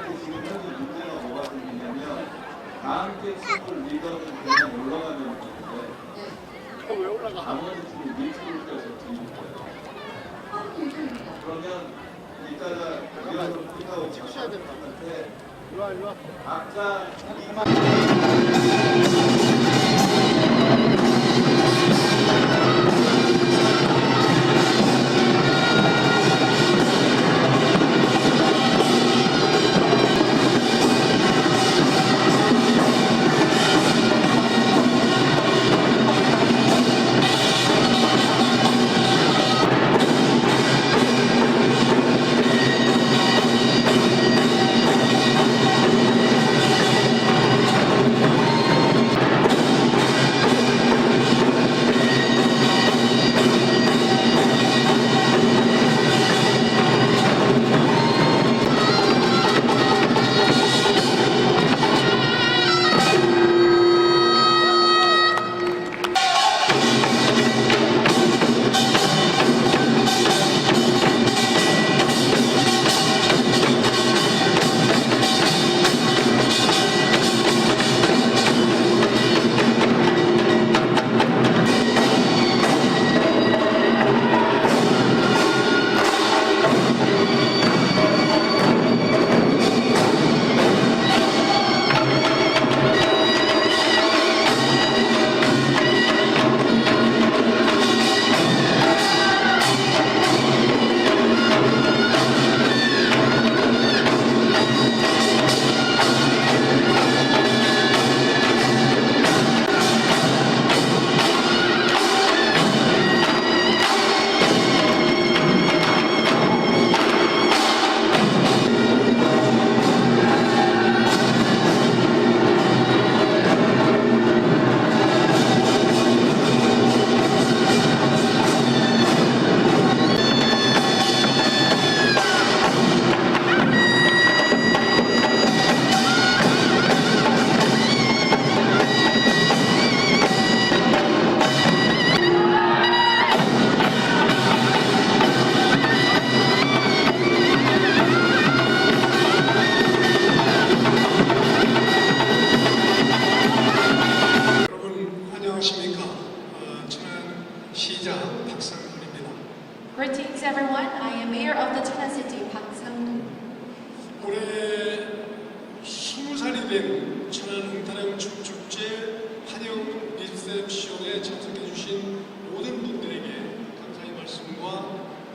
우리한테 지금 현재 문제가 뭐가 생기냐면 다음 게 수업을 리더는 그냥 올라가면 되는데 왜 올라가? 나머지 밀치고 있어서 뒤는 거예요. 그러면 이따가 리더를 끝나고 와. 각자 이만 20살이 된 천안 응타령 춤축제 환영 리셉션에 참석해 주신 모든 분들에게 감사의 말씀과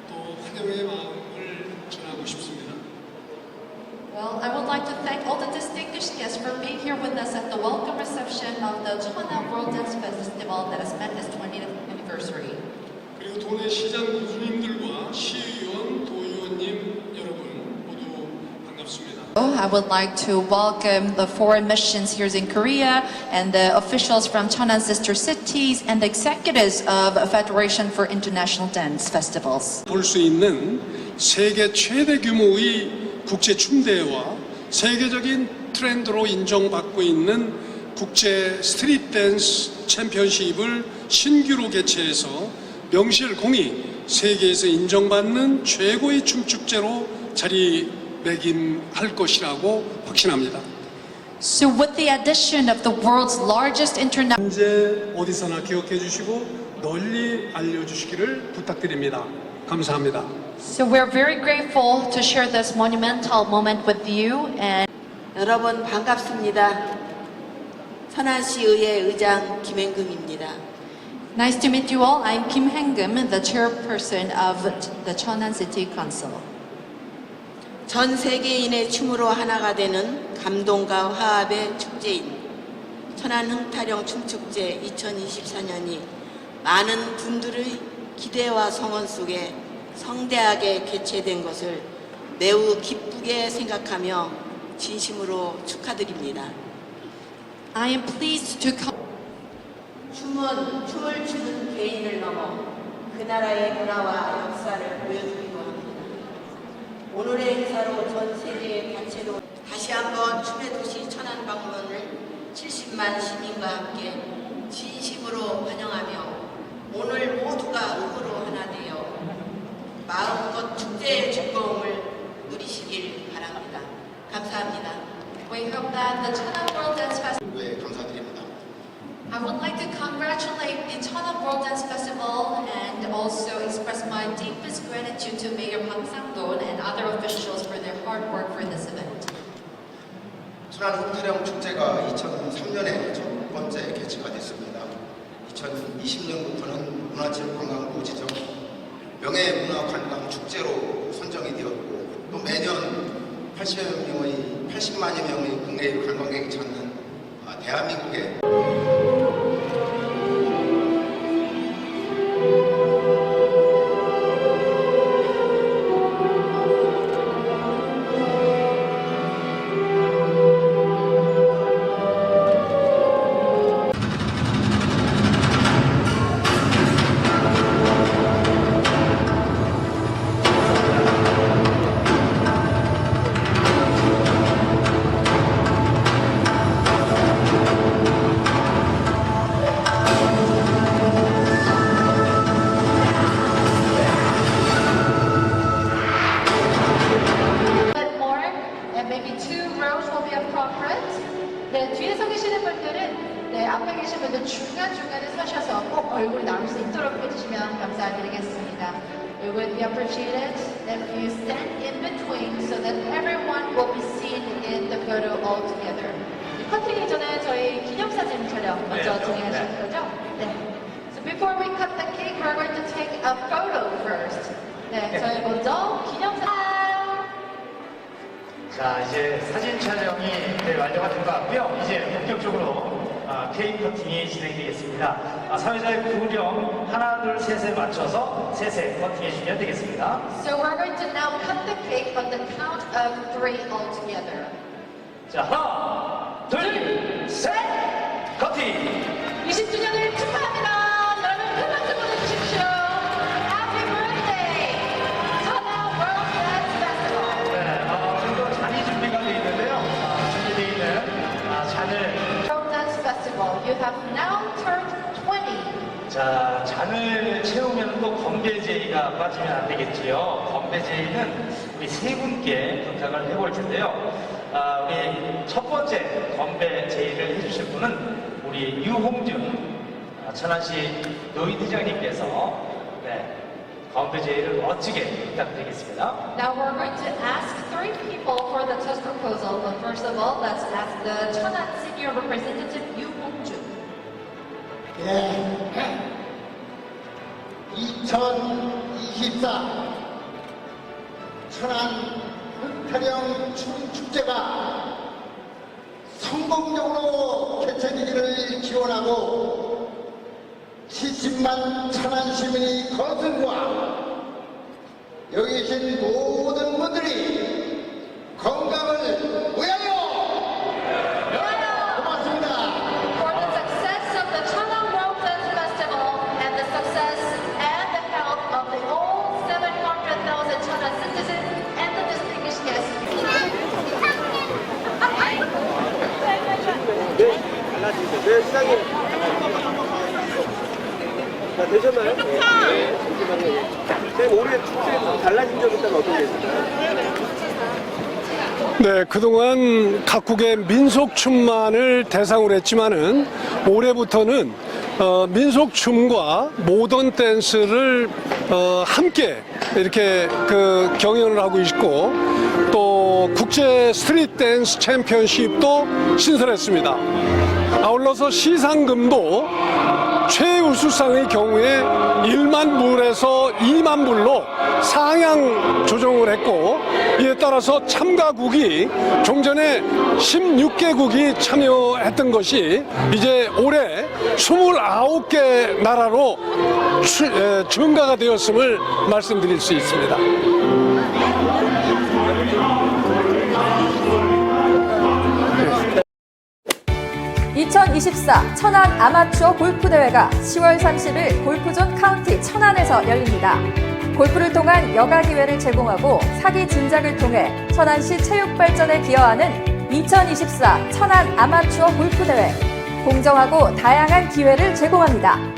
또 환영의 마음을 전하고 싶습니다. Well, I would like to thank all the distinguished guests for being here with us at the welcome reception of the Cheonan World Dance Festival that has met its 20th anniversary. 그리고 도내 시장 교수님들과 시의원, 도의원님 여러분. I would like to welcome the foreign missions here in Korea and the officials from Cheonan sister cities and the executives of Federation for International Dance Festivals. 볼 수 있는 세계 최대 규모의 국제 춤대회와 세계적인 트렌드로 인정받고 있는 국제 스트릿 댄스 챔피언십을 신규로 개최해서 명실공히 세계에서 인정받는 최고의 춤축제로 자리 매김할 것이라고 확신합니다. So with the addition of the world's largest international 현재 어디서나 기억해 주시고 널리 알려 주시기를 부탁드립니다. 감사합니다. So we're very grateful to share this monumental moment with you and 여러분 반갑습니다. 천안시의회 의장 김행금입니다. nice to meet you all. I'm Kim Hengum, the chairperson of the Cheonan City Council. 전 세계인의 춤으로 하나가 되는 감동과 화합의 축제인 천안 흥타령 춤축제 2024년이 많은 분들의 기대와 성원 속에 성대하게 개최된 것을 매우 기쁘게 생각하며 진심으로 축하드립니다. I am pleased to come. 춤은 춤을 추는 개인을 넘어 그 나라의 문화와 역사를 합니다. 오늘의 행사로 전 세계에 단체로 다시 한번 춤의 도시 천안 방문을 70만 시민과 함께 진심으로 환영하며 오늘 모두가 의으로 하나 되어 마음껏 축제의 즐거움을 누리시길 바랍니다. 감사합니다. that the Cheonan World Dance Festival. 네, 감사드립니다. I would like to congratulate the Cheonan World Dance Festival and also express my deepest gratitude to Mayor Park Sang-don and other officials for their hard work for this event. 천안 흑타령 축제가 2003년에 첫 번째 개최가 됐습니다. 2020년부터는 문화체육관광부 지정 명예문화관광 축제로 선정이 되었고 또 매년 80여 명의 80만여 명의 국내 관광객이 찾는 아, 대한민국의 It would be appreciated if you stand in between so that everyone will be seen in the photo all together. 커팅이 전에 저희 기념사진 촬영 먼저 진행하실 거죠? 네. So before we cut the cake, we're going to take a photo first. 네, 저희 먼저 기념사진. 자, 이제 사진 촬영이 거의 완료가 된 것 같고요. 이제 본격적으로 아, 케이크 커팅이 진행되겠습니다. 아, 사회자의 구령 하나, 둘, 셋에 맞춰서 셋에 커팅해 주시면 되겠습니다. So we're going to now cut the cake on the count of three altogether. 자, 하나, 둘, 셋, 커팅! 20주년 건배제의가 빠지면 안 되겠지요. 건배제의는 우리 세 분께 부탁을 해볼 텐데요. 아, 우리 첫 번째 건배제의를 해주실 분은 우리 유홍준 아, 천안시 노인회장님께서 네, 건배제의를 멋지게 부탁드리겠습니다. Now we're going to ask three people for the toast proposal. But first of all, let's ask the Cheonan Senior Representative Yu Hong-jun. 예. 2024 천안 흑타령 춤축제가 성공적으로 개최되기를 기원하고 70만 천안 시민의 거듭과 여기 계신 모든 되셨나요? 네. 잠시만요. 선생님, 올해 축제에서 좀 달라진 점 있다면 어떤 게 있을까요? 네, 그동안 각국의 민속춤만을 대상으로 했지만은 올해부터는 어, 민속춤과 모던 댄스를 어, 함께 이렇게 그 경연을 하고 있고 또 국제 스트릿 댄스 챔피언십도 신설했습니다. 아울러서 시상금도 최우수상의 경우에 1만 불에서 2만 불로 상향 조정을 했고 이에 따라서 참가국이 종전에 16개국이 참여했던 것이 이제 올해 29개 나라로 추- 에, 증가가 되었음을 말씀드릴 수 있습니다. 2024 천안 아마추어 골프 대회가 10월 30일 골프존 카운티 천안에서 열립니다. 골프를 통한 여가 기회를 제공하고 사기 진작을 통해 천안시 체육 발전에 기여하는 2024 천안 아마추어 골프 대회. 공정하고 다양한 기회를 제공합니다.